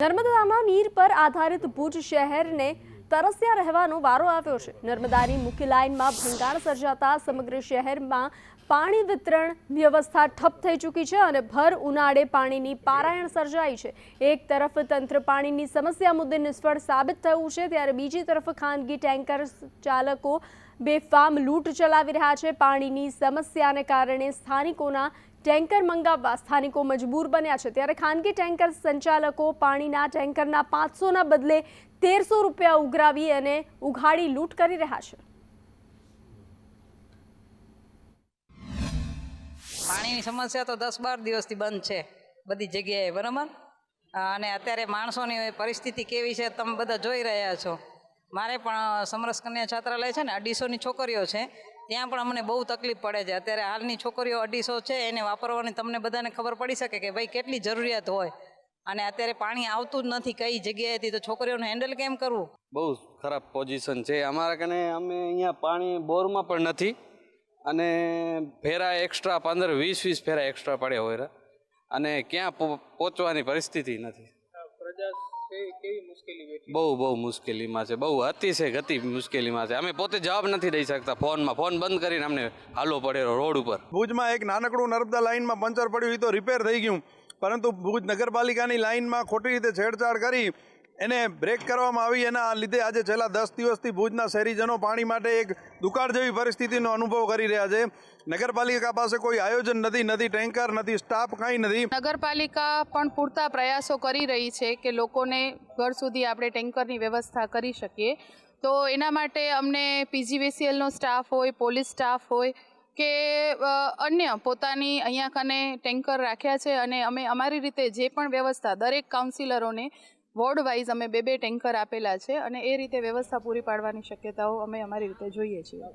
નર્મદામાં નીર પર આધારિત ભુજ શહેરને તરસ્યા રહેવાનો વારો આવ્યો છે. નર્મદાની મુખ્ય લાઇનમાં ભંગાણ સર્જાતા સમગ્ર શહેરમાં પાણી વિતરણ વ્યવસ્થા ઠપ થઈ ચૂકી છે અને ભર ઉનાળે પાણીની પારાયણ સર્જાઈ છે. એક તરફ તંત્ર પાણીની સમસ્યા મુદ્દે નિષ્ફળ સાબિત થયું છે, ત્યારે બીજી તરફ ખાનગી ટેન્કર ચાલકો બેફામ લૂંટ ચલાવી રહ્યા છે. પાણીની સમસ્યાને કારણે સ્થાનિકોના ટેન્કર મંગાવવા સ્થાનિકો મજબૂર બન્યા છે. ત્યારે ખાનગી ટેન્કર સંચાલકો પાણીના ટેન્કરના પાંચસોના બદલે તેરસો રૂપિયા ઉઘરાવી અને ઉઘાડી લૂંટ કરી રહ્યા છે. પાણીની સમસ્યા તો દસ બાર દિવસથી બંધ છે, બધી જગ્યાએ, બરાબર? અને અત્યારે માણસોની પરિસ્થિતિ કેવી છે તમે બધા જોઈ રહ્યા છો. મારે પણ સમરસ કન્યા છાત્રાલય છે ને, અઢીસોની છોકરીઓ છે, ત્યાં પણ અમને બહુ તકલીફ પડે છે. અત્યારે હાલની છોકરીઓ અઢીસો છે, એને વાપરવાની તમને બધાને ખબર પડી શકે કે ભાઈ કેટલી જરૂરિયાત હોય. અને અત્યારે પાણી આવતું જ નથી કઈ જગ્યાએથી તો છોકરીઓને હેન્ડલ કેમ કરવું? બહુ ખરાબ પોઝિશન છે. અમારા કને અમે અહીંયા પાણી બોરમાં પણ નથી અને ફેરા એક્સ્ટ્રા પંદર વીસ વીસ ફેરા એક્સ્ટ્રા પડ્યા હોય. અને ક્યાં પહોંચવાની પરિસ્થિતિ નથી. બહુ બહુ મુશ્કેલીમાં છે. બહુ અતિશય ગતિ મુશ્કેલીમાં છે. અમે પોતે જવાબ નથી દઈ શકતા ફોનમાં. ફોન બંધ કરીને અમને હાલો પડે રોડ ઉપર. ભુજમાં એક નાનકડું નર્મદા લાઇનમાં પંચર પડ્યું એ તો રિપેર થઈ ગયું. પરંતુ ભુજ નગરપાલિકાની લાઇનમાં ખોટી રીતે છેડછાડ કરી એને બ્રેક કરવામાં આવી. એના લીધે આજે છેલ્લા દસ દિવસથી ભુજના શહેરીજનો પાણી માટે એક દુકાળ જેવી પરિસ્થિતિનો અનુભવ કરી રહ્યા છે. નગરપાલિકા પાસે કોઈ આયોજન નથી નથી ટેન્કર, નથી સ્ટાફ, કાંઈ નથી. નગરપાલિકા પણ પૂરતા પ્રયાસો કરી રહી છે કે લોકોને ઘર સુધી આપણે ટેન્કરની વ્યવસ્થા કરી શકીએ. તો એના માટે અમને પીજીવીસીએલનો સ્ટાફ હોય, પોલીસ સ્ટાફ હોય કે અન્ય પોતાની અહીંયા કને ટેન્કર રાખ્યા છે અને અમે અમારી રીતે જે પણ વ્યવસ્થા દરેક કાઉન્સિલરોને વોર્ડ વાઇઝ અમે બે બે ટેન્કર આપેલા છે અને એ રીતે વ્યવસ્થા પૂરી પાડવાની શક્યતાઓ અમે અમારી રીતે જોઈએ છીએ.